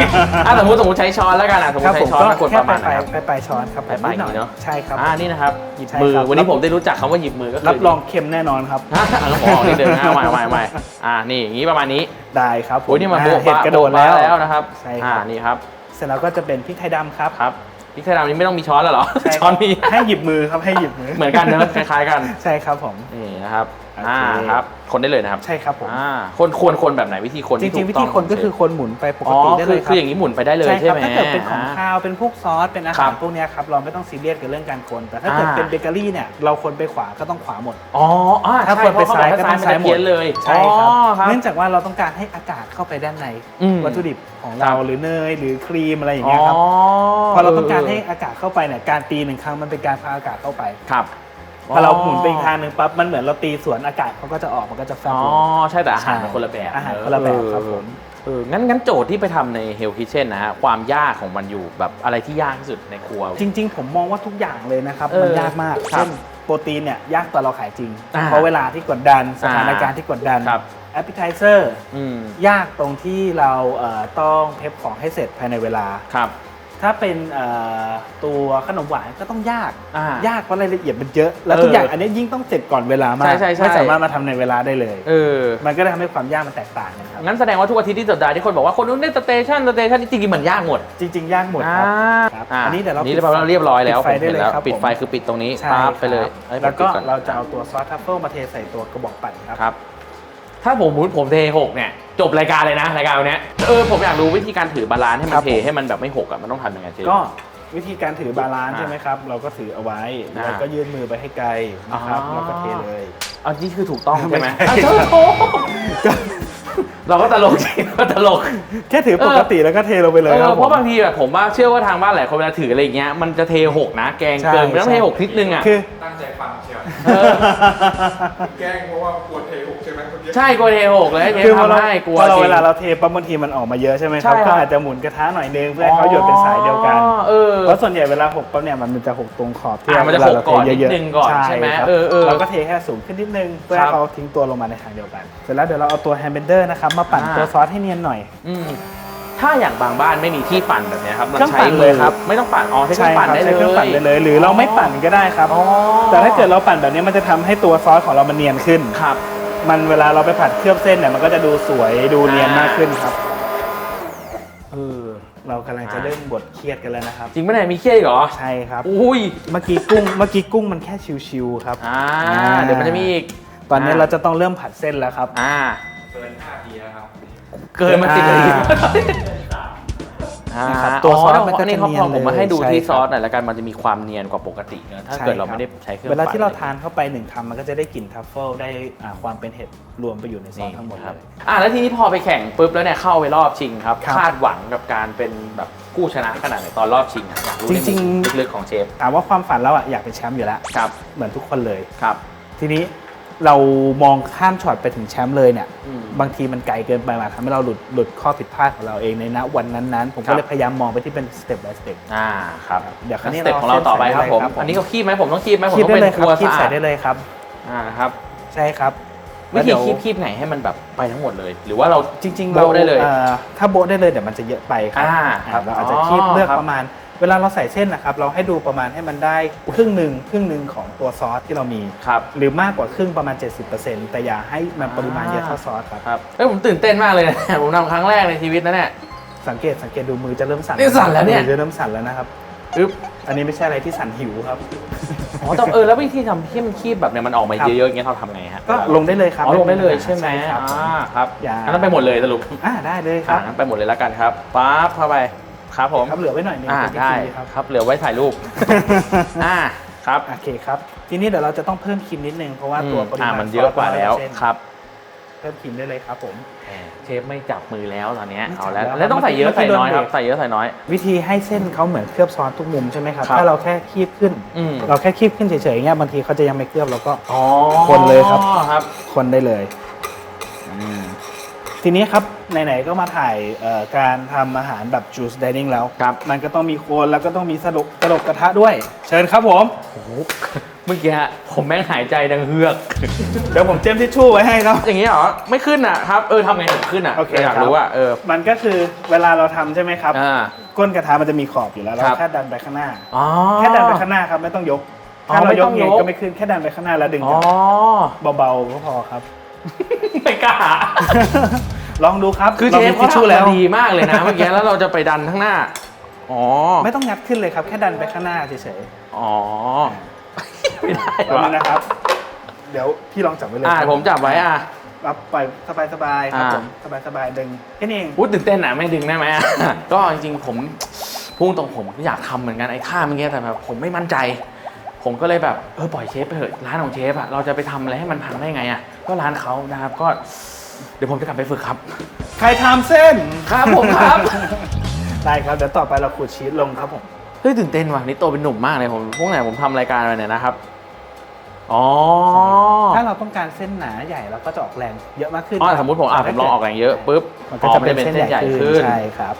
อะสมมติสมมติใช้ช้อนแล้วกันอะสมมครัติผใช้มช้อนก็แล้วควรแค่ประไปมาณไหไปนครับไปไปช้อนครับผมไปๆนิดหน่อยอย่างนี้เนอะ ใช่ครับ อ่านี่นะครับหยิบใช่มือครับ วันนี้ผมได้รู้จักคำว่าหยิบมือก็คือรับรองเค็มแน่นอนครับ ฮะอะแล้วผมออกนิดเดิมนะเอาใหม่เอาใหม่เอาใหม่อ่านี่อย่างนี้ประมาณนี้ได้ครับผมโอ้ยนี่มันโบ๊ะอ่าเห็ดบะกระโดดโบ๊ะแล้วบะแล้วนะครับใช่ครับ อ่านี่ครับ เสร็จแล้วก็จะเป็นพริกไทยดำครับ ครับ พริกไทยดำนี่ไม่ต้องมีช้อนแล้วเหรอ ใช่ครับช้อนมี ให้หยิบมือครับให้หยิบมือเหมือนกันเนอะคล้ายๆกัน ใช่ครับผม นี่นะครับโอเคอ่าครับ คนได้เลยนะครับใช่ครับผมอ่าคนควรคนแบบไหนวิธีคนจที่ริงๆถูวิกต้ธีองคนก็คือคนหมุนไปปกอ๋อติได้คืเลอยคคืรัอบอย่างนี้หมุนไปได้เลยใช่คใช่รับไหมถ้าเกิดเป็นของอ่า คาวเป็นพวกซอสเป็นอาครัหารบพวกเนี้ยครับเราไม่ต้องซีเรียสกับเรื่องการคนแต่ถ้าเกิดอ่า เป็นเบเกอรี่เนี่ยเราคนไปขวาก็ต้องขวาหมด อ๋ออ่าถ้าใช่คนไปเพระซ้ายเขก็บต้องมันซ้ายจะหมเพี้ดยนเลยใช่ครับอ๋อครับเนื่องจากว่าเราต้องการให้อากาศเข้าไปด้านในอืม วัตถุดิบของครัเราบหรือเนยหรือครีมอะไรอย่างอ๋เงี้ยครับอพอเราต้องการให้อากาศเข้าไปเนี่ยการตีหนึ่งครั้งมันเป็นการพาอากาศเข้าไป ครับ พอเราหมุนไปอีกทางหนึ่งปั๊บมันเหมือนเราตีสวนอากาศเขาก็จะออกมันก็จะแฟบอ๋อลง ใช่แต่อาหารใช่มันคนละแบบอาหารคนละแบบครับผม เอองั้นงั้นโจทย์ที่ไปทำใน Hell Kitchen นะฮะความยากของมันอยู่แบบอะไรที่ยากที่สุดในครัว จริง ๆ ผมมองว่าทุกอย่างเลยนะครับ เออมันยากมากครับเช่นโปรตีนเนี่ยยากตอนเราขายจริง อ่าเพราะเวลาที่กดดันสถานการณ์ที่กดดันครับ แอปเปิลไทเซอร์อืมยากตรงที่เราเอ่อต้องเพปของให้เสร็จภายในเวลา ครับ ถ้าเป็นเอ่อตัวขนมหวานก็ต้องยากอ่ายยากเพราะรายละเอียดมันเยอะ แล้วเออทุกอย่างอันนี้ยิ่งต้องเสร็จก่อนเวลามากใช่ใช่ใช่ไม่สามารถมาทำในเวลาได้เลยเออมันก็เลยทำให้ความยากมันแตกต่างกันครับงั้นแสดงว่าทุกอาทิตย์ที่สัปดาห์ที่คนบอกว่าคนนู้นได้สเตชันสเตชันนี่จริงๆมันยากหมด จริง ๆ ยากหมดครับครับอ่าอันนี้เดี๋ยวเรานี่ปิดเราเรียบร้อยแล้วปิดไฟผมได้เห็นเลยแล้วครับปิดไฟผมคือปิดตรงนี้ใช่ปั๊บไปเลยครับอ้ยแล้วก็ปิดอนเราจะเอาตัวซอสทัฟเฟิลมาเทใส่ตัวกระบอกปั่นครับครับ ถ้าผมมุดผมเทหกเนี่ยจบรายการเลยนะรายการวันเนี้ยเออผมอยากรู้วิธีการถือบาลานซ์ให้มัครันบเทผม ให้มันแบบไม่หกอะมันต้องทำยังไงเชฟ ก็วิธีการถือบาลานซ์อ่าใช่ไหมครับ เราก็ถือเอาไว้ อ่าแล้วก็ยื่นมือไปให้ไกลนะครับอ๋อ แล้วก็เทเลย เอานี่คือถูกต้องใช่ไหมไม่ใช่ อ้าวโอ้โหเราก็ตลกจริงก็ตลก แค่ถือปกติแล้วก็เทลงไปเลยเอครัอบเพผมราะบางทีแบบผมว่าเชื่อว่าทางบ้านหลายคนเวลาถืออะไรอย่างเงี้ยมันจะเทหกนะแกงเกินใช่มันต้องเทหกนิดนึงอะ คือตั้งใจ ฟังเชียวเออแกล้งเพราะว่ากลัวเทหกใช่ไหมเมื่อกี้ใช่กลัวเทหกเลยเชฟคือพอเราทำให้กลัวพอเราจริงเวลาเราเทปั๊บบางทีมันออกมาเยอะใช่ไหมครับใช่ครับ ก็อาจจะหมุนกระทะหน่อยนึงเพื่อให้เขาหยดเป็นสายเดียวกัน อ๋อเออ เพราะส่วนใหญ่เวลาหกปั๊บเนี่ยมันจะหกตรงขอบที่อ่ามันจะเวลาหกก่อนเราเทเยอะนิดนึงก่อนใช่ไหมครับเออเออเราก็เทแค่สูงขึ้นนิดนึงเพื่อครัให้บเขาทิ้งตัวลงมาในทางเดียวกัน เสร็จแล้วเดี๋ยวเราเอาตัวแฮมเบนเดอร์นะครับมาปั่นอ่า ตัวซอสให้เนียนหน่อย อืม ถ้าอย่างบางบ้านไม่มีที่ปั่นแบบเนี้ยครับเครื่องใช้ปั่นเลยครับ ไม่ต้องปั่นอ๋อใช้เครื่องปั่นได้ใช้เลย เครื่องปั่นได้เลย หรือเราไม่ปั่นก็ได้ครับ อ๋อ แต่ถ้าเกิดเราปั่นแบบนี้มันจะทำให้ตัวซอสของเรามันเนียนขึ้น ครับ มันเวลาเราไปผัดเคลือบเส้นเนี่ยมันก็จะดูสวยดูเนียนมากขึ้นครับเออเรากำลังจะเริ่มบดเครียดกันแล้วนะครับ จริงไหมเนี่ยมีเครียดอีกเหรอใช่ครับ อุ้ยเมื่อกี้กุ้งเมื่อกี้กุ้งมันแค่ชิวๆครับ อ่าอ่า เดี๋ยวมันจะมีอีกตอนนี้อ่าเราจะต้องเริ่มผัดเส้นแล้วครับ อ่า เกิน5ทีแล้วครับ เกินมาสิบนาทีนะครับตัวซอสมันก็จะนี่เขาเนียพนอผมมาให้ดูเลยที่ใช่ซครับอสหน่อยแล้วกันมันจะมีความเนียนกว่าปกติเนอะถ้าเกิดเราใช่ครับ ไม่ได้ใช้เครื่องเวลาที่เราปั่น ทานเข้าไปหนึ่งคำมันก็จะได้กลิ่นทัฟเฟิลได้อ่าความเป็นเห็ดรวมไปอยู่ในซอสทั้งหมดคเลรับยอะแล้วทีนี้พอไปแข่งปุ๊บแล้วเนี่ยเข้าไปรอบชิงครับครับคาดหวังกับการเป็นแบบผู้ชนะขนาดไหนตอนรอบชิงอะอยากรู้จริงๆในมุมลึกๆของเชฟถามว่าความฝันเราอะอยากเป็นแชมป์อยู่แล้ว ครับเหมือนทุกคนเลย ครับ ทีนี้ เรามองข้ามช็อตไปถึงแชมป์เลยเนี่ยอืมบางทีมันไกลเกินไปมาทำให้เราหลุดหลุดข้อผิดพลาดของเราเองในณวันนั้นๆ ผมครัก็บเลยพยายามมองไปที่เป็นสเต็ป by สเต็ปอ่าครับเดี๋ยวคราวนี้สเต็ปของเราต่อไปครับผมเราเส้นใส่ได้เลยครับผมอันนี้ก็คีบไหมผมต้องคีบไหมผมคีบต้องได้เป็นเลยคครับรัวคีบสะอาใส่ดได้เลยครับอ่าครับ ใช่ครับวิแล้วธีเดี๋ยวคีบคีบไหนให้มันแบบไปทั้งหมดเลย หรือว่าเราจริง ๆ เราโบ๊ะได้เลยอ่อถ้าโบะได้เลยเดี๋ยวมันจะเยอะไปครัอ่าอ่าครับเราอาจจะอ๋อคีบเลือกครับประมาณ เวลาเราใส่เส้นนะครับ เราให้ดูประมาณให้มันได้ครึ่งหนึ่งครึ่งหนึ่งของตัวซอสที่เรามี ครับหรือมากกว่าครึ่งประมาณ 70%แต่อย่าให้มันปริมาณเยอะเท่าซอสครับ ครับเฮ้ยผมตื่นเต้นมากเลยนะ ผมทำครั้งแรกในชีวิตนะเนี่ย สังเกตสังเกตดูมือจะเริ่มสั่นนี่สั่นแล้วเนี่ย มือจะเริ่มสั่นแล้วนะครับ อึ๊บอันนี้ไม่ใช่อะไรที่สันหิวครับ อ๋อแต่เออแล้ววิธีทำให้มันคีบแบบเนี่ยมันออกมาครับ เยอะๆอย่างเงี้ยเราทำไงฮะก็ลงได้เลยครับอ๋อลงได้เลยใช่ไหมครับ อ่าครับอย่างั้นไปหมดเลยสรุปอ่าได้เลยคอ่ารับงั้นไปหมดเลยแล้วกันครับปั๊บเข้าไป ครับผมครับเหลือไว้หน่อยหนึงอ่าเป็นพิได้ธีครับครับเหลือไว้ถ่ายรูปอ่าครับ โอเคครับทีนี้เดี๋ยวเราจะต้องเพิ่มครีมนิดนึงเพราะว่าตัวอืมปริอ่ามาณมันเยอะกว่าแล้วซอสครับเพิ่มครีมได้เลยครับผมแหมเชฟไม่จับมือแล้วตอนเนี้ยไม่จับเอาแล้วแล้วแล้วต้องใส่เยอะเมื่อกี้ใส่น้อยครับโดนเบรกใส่เยอะใส่น้อย วิธีให้เส้นเขาเหมือนเคลือบซอสทุกมุมใช่ไหมครับครับ ถ้าเราแค่คีบขึ้น อืมเราแค่คีบขึ้นเฉยๆอย่างเงี้ยบางทีเขาจะยังไม่เคลือบเราก็อ๋อคนเลยครับ ครับ คนได้เลย ทีนี้ครับไหนๆก็มาถ่ายเอ่อการทำอาหารแบบ juice dining แล้ว ครับ มันก็ต้องมีโคนแล้วก็ต้องมีสลบกระดกกระทะด้วย เชิญครับผม โอ้โหเมื่อกี้ผมแม่งหายใจดังเฮือก เดี๋ยวผมเจมทิชชู่ไว้ให้ครับ อย่างนี้เหรอ ไม่ขึ้นอะครับ เออทำไงถึงขึ้นอะโอเคอยากครับรู้อะเออ มันก็คือเวลาเราทำใช่ไหมครับ อ่า ก้นกระทะมันจะมีขอบอยู่แล้วเราครับ แค่ดันไปข้างหน้า อ๋อ แค่ดันไปข้างหน้าครับไม่ต้องยก อ๋อถ้าเราไม่ยต้กองเองยกก็ไม่ขึ้นแค่ดันไปข้างหน้าแล้วดึงอ๋อกลับเบาๆก็พอครับ ไม่กล้า ลองดูครับคือเชราฟมีเขาทิชชู่ทำแล้มาวดีมากเลยนะเมื่อกี้แล้วเราจะไปดันข้างหน้า อ๋อ ไม่ต้องงัดขึ้นเลยครับ แค่ดันไปข้างหน้าเฉยอ๋อ ไม่ได้ๆตอนวะนี้นะครับ เดี๋ยวพี่ลองจับไว้เลยอ่าครับผมจับไว้อะรับไปสบายๆครับอ่าผมสบายๆดึงแค่นี้เองพูดตื่นเต้นอะไม่ดึงได้ไหมอะก็จริงๆผมพุ่งตรงผมก็อยากทำเหมือนกันไอ้ท่าเมื่อกี้แต่แบบผมไม่มั่นใจ ผมก็เลยแบบเออปล่อยเชฟไปเถอะร้านของเชฟอะเราจะไปทำอะไรให้มันพังได้ไงอะก็ร้านเขานะครับก็เดี๋ยวผมจะกลับไปฝึกครับ ใครทำเส้นครับผมครับได้ครับเดี๋ยวต่อไปเราขูดชีสลงครับผมเฮ้ยตื่นเต้นว่ะนี่โตเป็นหนุ่มมากเลยผมพวกไหนผมทำรายการไปเนี่ยนะครับอ๋อถ้าเราต้องการเส้นหนาใหญ่เราก็จะออกแรงเยอะมากขึ้นอ๋อสมมติผมอะผมลองออกแรงเยอะปุ๊บมันก็จะเป็นอ๋อเส้นใหญ่ขึ้นนใช่ครับ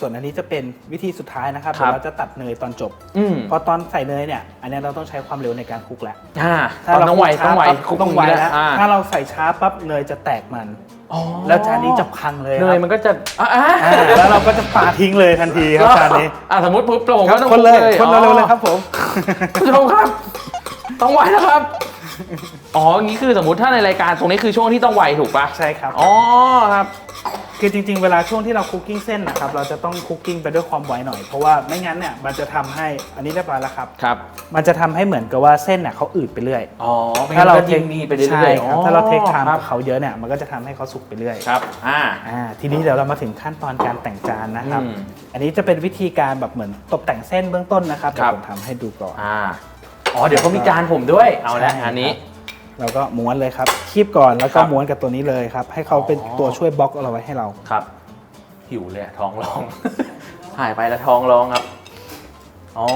ส่วนอันนี้จะเป็นวิธีสุดท้ายนะครับครับเดี๋ยวเราจะตัดเนยตอนจบอืมพอตอนใส่เนยเนี่ย อันนี้เราต้องใช้ความเร็วในการคลุกแล้วอ่าถ้าเราต้องไวคลุกต้องไวช้าปั๊บคุกต้องไวย่าแล้วอ่าถ้าเราใส่ช้าปั๊บเนยจะแตกมัน อ๋อแล้วจานนี้จะพังเลยคเนรับยมันก็จะอะอะอ่าแล้วเราก็จะปาทิ้งเลยทันทีครับจานนี้อะสมมติปุ๊บเราผมครัก็บต้องคนเลยคลุกคนเร็วๆเลยครับผม คุณผู้ชมครับ ต้องไวนะครับ อ๋ออย่างนี้คือสมมติถ้าในรายการตรงนี้คือช่วงที่ต้องไวถูกปะใช่ครับ อ๋อครับ คือจริง ๆ เวลาช่วงที่เราคุกกิ้งเส้นนะครับ เราจะต้องคุกกิ้งไปด้วยความไวหน่อย เพราะว่าไม่งั้นเนี่ยมันจะทำให้อันนี้เรียบร้อยแล้วครับ ครับ มันจะทำให้เหมือนกับว่าเส้นเนี่ยเขาอืดไปเรื่อยอ๋อถ้าเราทิ้งนี่ไปเรื่อยๆใช่ครับอ๋อถ้าเราเทคไทม์ครักับเขาเยอะเนี่ยมันก็จะทำให้เขาสุกไปเรื่อยครับ อ่า อ่าทีนี้เดี๋ยวเรามาถึงขั้นตอนการแต่งจานนะครับ อืมอันนี้จะเป็นวิธีการแบบเหมือนตกแต่งเส้นเบื้องต้นนะครับคเดี๋ยรัวบผมทำให้ดูก่อน อ่า อ๋อเดี๋ยวเขามีจานผมด้วย เอาละใช่อันนี้ เราก็ม้วนเลยครับคีบก่อนแล้วก็ครับม้วนกับตัวนี้เลยครับ ให้เขาเป็นอ๋อ ตัวช่วยบล็อกเอาไว้ให้เรา ครับ หิวเลยอะท้องร้องหายไปแล้วท้องร้องครับ อ๋อ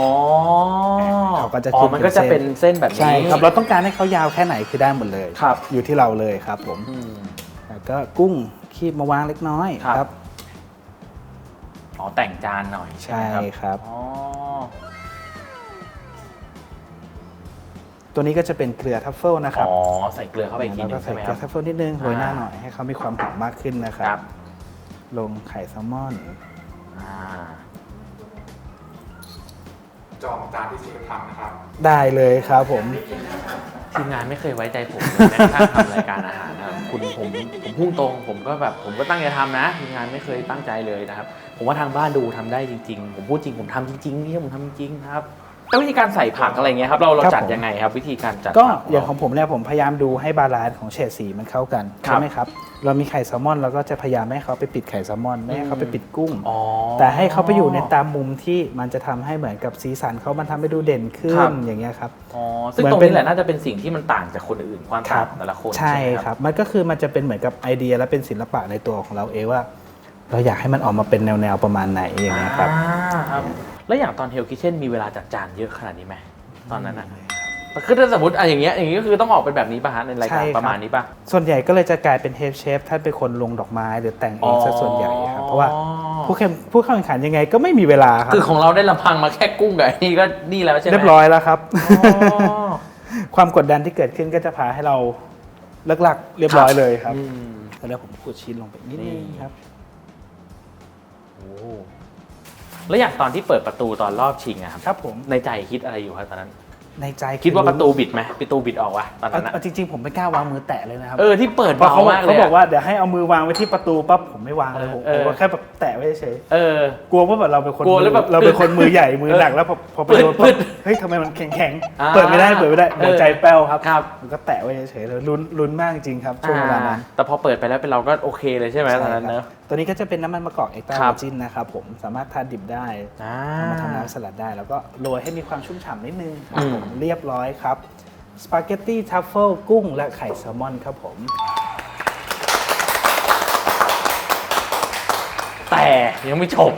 เขาก็จะอ๋อขึ้นมันก็จะเป็เป็นนเส้เส้นแบบนี้ใช่ครับเราต้องการให้เขายาวแค่ไหนคือได้หมดเลยครับอยู่ที่เราเลยครับผมอืม แล้วก็กุ้งคีบมาวางเล็กน้อยครับครับอ๋อแต่งจานหน่อยใช่ใช่ไหมครับครับ อ๋อ ตัวนี้ก็จะเป็นเกลือทัฟเฟิลนะครับอ๋อใส่เกลือเข้าไปอีกทีแล้วหนึก็งใส่ใช่ไหมเกคลืรัอบทัฟเฟิลนิดนึงโรยหน้าอ่าหน่อยให้เขามีความหอมมากขึ้นนะคครัรับบลงไข่แซลมอนอ่าจองจานที่เชฟทำนะครับ ได้เลยครับผมทีมงานไม่เคยไว้ใจผมเลยแม้กระทั่งทำรายการอาหารนะครับคุณผมผมพุ่งตรง ผมก็แบบผมก็ตั้งใจทำนะทีมงานไม่เคยตั้งใจเลยนะครับ ผมว่าทางบ้านดูทำได้จริง ๆ ผมพูดจริงผมทำจริงๆนี่ผมทำจริงๆนะครับ แล้ววิธีการใส่ผักอะไรเงี้ยครับเราเราครับจัดผม ยังไงครับ วิธีการจัดก็ผัอย่างของผมเนี่ยผมพยายามดูให้บาลานซ์ของเฉดสีมันเข้ากันครับใช่ไหมครับ เรามีไข่แซลมอนเราก็จะพยายามไม่ให้เขาไปปิดไข่แซลมอนไม่ให้เขาไปปิดกุ้ง อ๋อ แต่ให้เขาไปอยู่ในตามมุมที่มันจะทำให้เหมือนกับสีสันเขามันทำให้ดูเด่นขึ้ครันบอย่างเงี้ยครับ อ๋อซึ่งเหมือนตรงเป็นนี้แหละน่าจะเป็นสิ่งที่มันต่างจากคนอื่นความต่างแต่ละคนใช่ไหม ครับ มันก็คือมันจะเป็นเหมือนกับไอเดียและเป็นศิลปะในตัวของเราเองว่า เราอยากให้มันออกมาเป็นแนวๆประมาณไหนอย่างเงี้ยครับ อ่าครับ แล้วอย่างตอนเฮลคิเช่นมีเวลาจัดจานเยอะขนาดนี้ไหมตอนนั้นนะคือถ้าสมมติอะอย่างเงี้ยอย่างงี้ก็คือต้องออกเป็นแบบนี้ป่ะฮะในรายใช่การครับ ประมาณนี้ป่ะ ส่วนใหญ่ก็เลยจะกลายเป็นเฮฟเชฟท่านเป็นคนลงดอกไม้หรือแต่งเองซะส่วนใหญ่ครับเพราะว่าผู้เข้มผู้เข้าแข่งขันยังไงก็ไม่มีเวลาครับคือของเราได้ลำพังมาแค่กุ้งกับไอ้นี่ก็นี่แล้วใช่ไหมเรียบร้อยแล้วครับ อ๋อ ความกดดันที่เกิดขึ้นก็จะพาให้เราเลิกหลักเรียบร้อยเลยครับอืม แล้วผมขูดชิ้นลงไปนิดนึงนี่ครับ โอ้ แล้วอย่างตอนที่เปิดประตูตอนรอบชิงอะครับครับผมในใจคิดอะไรอยู่ครับตอนนั้น ในใจคิดว่าประตูบิดไหมประตูบิดออกวะตอนเอานั้นนะเอาจริงๆผมไม่กล้าวางมือแตะเลยนะครับเออที่เปิดเพราะเบาเขามากเลเขายบอกว่าเดี๋ยวให้เอามือวางไว้ที่ประตูปั๊บผมไม่วางเลยผมเออ ผมก็แค่แบบแตะไว้เฉยเออๆกลัวว่าแบบเราเป็นคนกลัวแล้วแบบเราเป็นคนมือใหญ่มือหนักแล้วพอพอไปโดนปึ๊ปั๊ดบเฮ้ยทำไมมันแข็งอ่าๆเปิดไม่ได้เปิดไม่ได้เออหัวใจแป้วครับครับมันก็แตะไว้เฉยๆเลยลุ้นลุ้นมากจริงครับช่วงเวลานั้นแต่พอเปิดไปแล้วเป็นเราก็โอเคเลยใช่ไหมตอนนั้นเนอะ ตัวนี้ก็จะเป็นน้ำมันมะกอกเอ็กซ์ตร้าครัเวบจินนะครับผมสามารถทานดิบได้อ่า เอามาทำน้ำสลัดได้ แล้วก็โรยให้มีความชุ่มฉ่ำนิดนึงครับอืมผมเรียบร้อยครับสปาเกตตี้ทัฟเฟิลกุ้งและไข่แซลมอนครับผม แต่ยังไม่จบ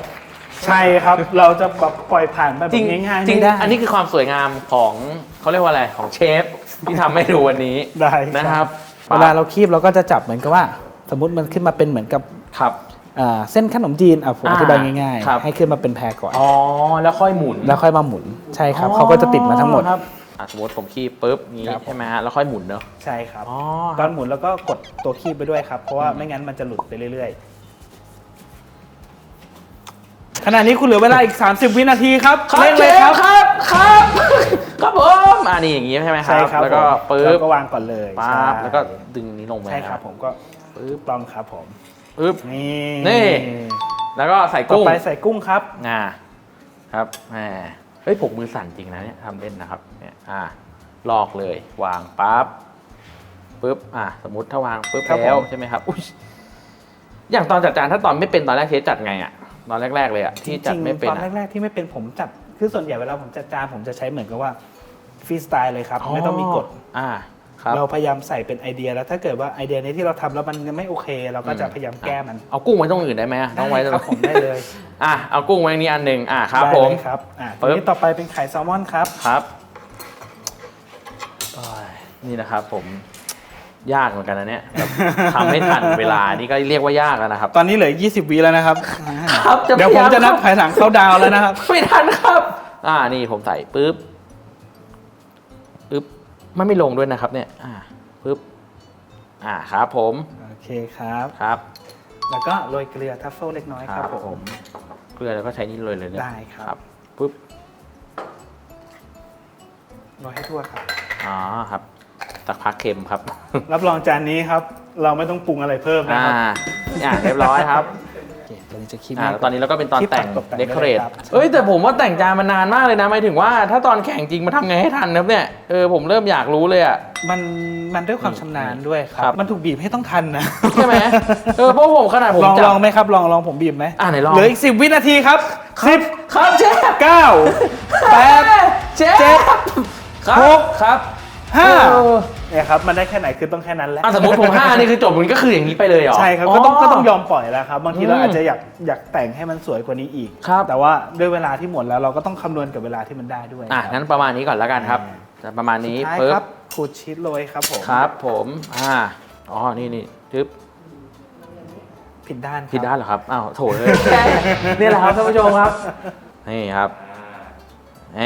ใช่ครับ เราจะแบบปล่อยผ่านไปแบบจริงง่ายๆจริงไม่ได้ อันนี้คือความสวยงามของเขาเรียกว่าอะไรของเชฟที่ทำให้ดูวันนี้ได้นะครับ เวลาเราคีบเราก็จะจับเหมือนกับว่า สมมติมันขึ้นมาเป็นเหมือนกับ ครับอ่าเส้นขนมจีนอะผมอธิบายง่ายครับๆให้ขึ้นมาเป็นแพรก่อนอ๋อแล้วค่อยหมุนแล้วค่อยมาหมุนใช่ครับเขาก็จะติดมาทั้งหมดครับอะสมมติผมคีบปุ๊บนี้ครับผมใช่ไหมฮะแล้วค่อยหมุนเนอะใช่ครับอ๋อตอนหมุนแล้วก็กดตัวคีบไปด้วยครับเพราะว่าอืมไม่งั้นมันจะหลุดไปเรื่อยๆขณะนี้คุณเหลือเวลาอีก 30 วินาทีครับครับเร่งเลยครับชฟครับครับครับผมอ่านี่อย่างงี้ใช่ไหมครัใช่บครับแล้วก็ผมปึ๊แล้วบก็วางก่อนเลยปั๊บใช่แล้วก็ดึงนี้ลงไปใช่ครับผมก็ปึ๊บต้องครับผม ปึ๊บ นี่นี่ แล้วก็ใส่ต่อกุ้งไปใส่กุ้งครับ อ่าครับแหมเฮ้ยผมมือสั่นจริงนะเนี่ยทำเล่นนะครับเนี่ยอ่าลอกเลยวางปั๊บปึ๊บอ่าสมมติถ้าวางปึ๊บครับแล้วผม ใช่ไหมครับอุ้ยอย่างตอนจัดจานถ้าตอนไม่เป็นตอนแรกเชฟจัดไงอะตอนแรก ๆ เลยอะที่จัดไม่เป็นตอนอะแรก ๆ ที่ไม่เป็นผมจัด คือส่วนใหญ่เวลาผมจัดจานผมจะใช้เหมือนกับว่าฟรีสไตล์เลยครับ ไม่ต้องมีกฎ อ่า ครับเราพยายามใส่เป็นไอเดีย แล้วถ้าเกิดว่าไอเดียนี้ที่เราทำแล้วมันยังไม่โอเค เราก็จะอืมพยายามแก้มันเอากุ้งไว้ตรงอื่นได้ไหมอะต้องไว้ตด้รงครับผมได้เลยอะเอากุ้งไว้นี้อันหนึ่งอะครับ ได้ผม เลยครับอะปึ๊ทีบ นี้ต่อไปเป็นไข่แซลมอนครับ ครับโอ้ยนี่นะครับผมยากเหมือนกันนะเนี่ยแบบทำไม่ทันเวลานี่ก็เรียกว่ายากแล้วนะครับ ตอนนี้เหลือ 20วิแล้วนะครับ ครับจะเดี๋ยวผมพยายามจะนับถอยหลังเข้าดาวน์แล้วนะครับ ไม่ทันครับ อ่านี่ผมใส่ปุ๊บปุ๊บ มันไม่ลงด้วยนะครับเนี่ยอ่าปุ๊บอ่าครับผมโอเคครับ ครับแล้วก็โรยเกลือทัฟเฟิลเล็กน้อยครับผมเกลือแล้วก็ใช้นี่เลยเลยเนี่ยได้ครับปุ๊บโรยให้ทั่วครับอ๋อครับสักพักเค็มครับ รับรองจานนี้ครับ เราไม่ต้องปรุงอะไรเพิ่มนะอ่าครับอ่าเรียบร้อยครับ โอเคตัวนี้จะคีบอ่าง่ายแล้วกตอว่านนี้เราก็เป็นตอนที่แต่งตกแต่งเดคอเรทได้ครับ เอ้ยแต่ผมว่าแต่งจานมานานมากเลยนะหมายถึงว่าถ้าตอนแข่งจริงมาทำไงให้ทันครับเนี่ยเออผมเริ่มอยากรู้เลยอะ มันมันด้วยความนี่ชำนาญด้วยคครัรับ บ มันถูกบีบให้ต้องทันนะใช่ไหมเออเพราะผมขนาดผมลองจับ ลองไหมครับลองลองผมบีบไหมอะไหนลอง เหลืออีกสิบวินาทีครับสิบครับเชฟเก้าแปด เชฟเจ็ดครับหก ครับห้า เออ เนี่ยครับมันได้แค่ไหนคือต้องแค่นั้นแหละอะสมมติผมห้านี่คือจบมันก็คืออย่างนี้ไปเลยเหรอใช่ครับก็ต้องก็ต้องยอมปล่อยแล้วครับบางทีเราอืมอาจจะอยากอยากแต่งให้มันสวยกว่านี้อีก ครับ แต่ว่าด้วยเวลาที่หมดแล้วเราก็ต้องคำนวณกับเวลาที่มันได้ด้วยอะครับงั้นประมาณนี้ก่อนแล้วกันครับอ่าจะประมาณนี้สุดท้ายปึ๊ครับบขูดชีสโรยครับผมครับ ผมอ่าอ๋อนี่นี่ทึบผิดด้านครับ ผิดด้านเหรอครับอ้าวโถเลย นี่แหละครับท่านผู้ชมครับนี่ครับแหม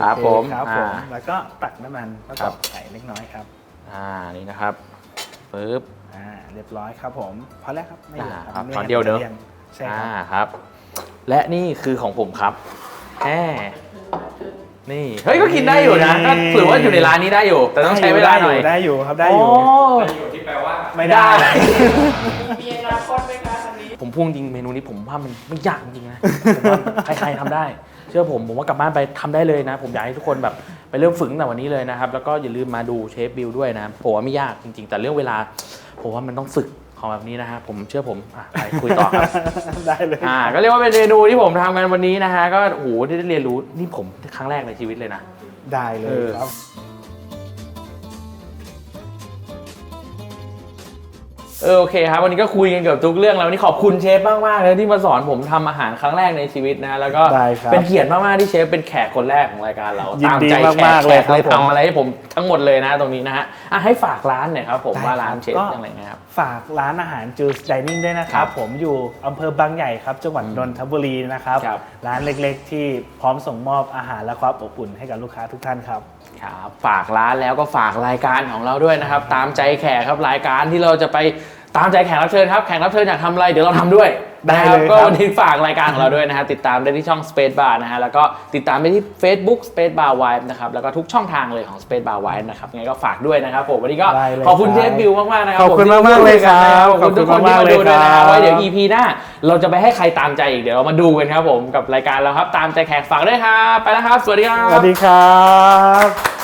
ครับโอเผมครับผอ่ามแล้วก็ตักน้ำมันแล้วครัก็บ ใส่เล็กน้อยครับอ่านี่นะครับปึ๊บ อ่าเรียบร้อยครับผมพอแล้วครับไม่เยอะอ่าคครัรับบตอนเดียวเนอะ ลี่ใช่คอ่ารับครับ และนี่คือของผมครับแหมนี่เฮ้ยก็กินได้อยู่นะก็ถือว่าอยู่ในร้านนี้ได้อยู่ แต่ต้องใช้เวลาหน่อยได้อยู่ครับได้อยู่โอยู่ที่แปลว่า ไม่ได้ผมพูดจริงเมนูนี้ผมว่ามันไม่ยากจริงๆนะผมว่าใครๆทำได้เชื่อผมผมว่ากลับบ้านไปทำได้เลยนะ ผมอยากให้ทุกคนแบบไปเริ่มฝึกตั้งแต่วันนี้เลยนะครับ แล้วก็อย่าลืมมาดูเชฟบิลด้วยนะผมว่าไม่ยากจริง ๆ แต่เรื่องเวลาผมว่ามันต้องฝึกของแบบนี้นะฮะผมเชื่อผมอะไปคุยต่อครับ ได้เลยอ่าก็เรียกว่าเป็นเมนูที่ผมทำกันวันนี้นะฮะก็โอ้โหได้เรียนรู้นี่ผมครั้งแรกในชีวิตเลยนะ ได้เลเอยอครับ เออโอเคครับวันนี้ก็คุยกันเกือบทุกเรื่องแล้ววันนี้ขอบคุณเชฟมากๆเลยที่มาสอนผมทำอาหารครั้งแรกในชีวิตนะแล้วก็ได้ครับเป็นเกียรติมากๆที่เชฟเป็นแขกคนแรกของรายการเรายินตามดีใจแขกมากๆแขเลยกครับเลยผมทำอะไรให้ผมทั้งหมดเลยนะตรงนี้นะฮะอะให้ฝากร้านหน่อยครับผมได้ว่าร้านครับเชฟก็ยังไงนะครับฝากร้านอาหารจูสไดนิ่งด้วยนะคครัรับบผมอยู่อำเภอบางใหญ่ครับจังหวัดอืมนนทบุรีนะครับครับร้านเล็กๆ ที่พร้อมส่งมอบอาหารและความอบอุ่นให้กับลูกค้าทุกท่านครับ ครับฝากร้านแล้วก็ฝากรายการของเราด้วยนะครับ ตามใจแขกครับรายการที่เราจะไปตามใจแขกรับเชิญครับแขกรับเชิญอยากทำอะไรเดี๋ยวเราทำด้วย ได้นะครัเลยก็ครับวันนี้ฝากรายการของเราด้วยนะฮะติดตามได้ที่ช่อง Space Bar นะฮะแล้วก็ติดตามได้ที่ Facebook Space Bar Vibe นะครับแล้วก็ทุกช่องทางเลยของ Space Bar Vibe นะครับยังไงก็ฝากด้วยนะครับผมวันนี้ก็ได้เลยขอบคุณคเชรับฟบิวมากๆนะครับขอบคุณผที่มากๆเลยครับขอบคุณทุกคนที่ขอบมาคุณมากๆดูด้วยนะเลยครับไว้เดี๋ยว EP หน้าเราจะไปให้ใครตามใจอีกเดี๋ยวเรามาดูกันครับผมกับรายการเราครับตามใจแขกฝากด้วยครับไปแล้วครับ สวัสดีครับสวัสดีครับ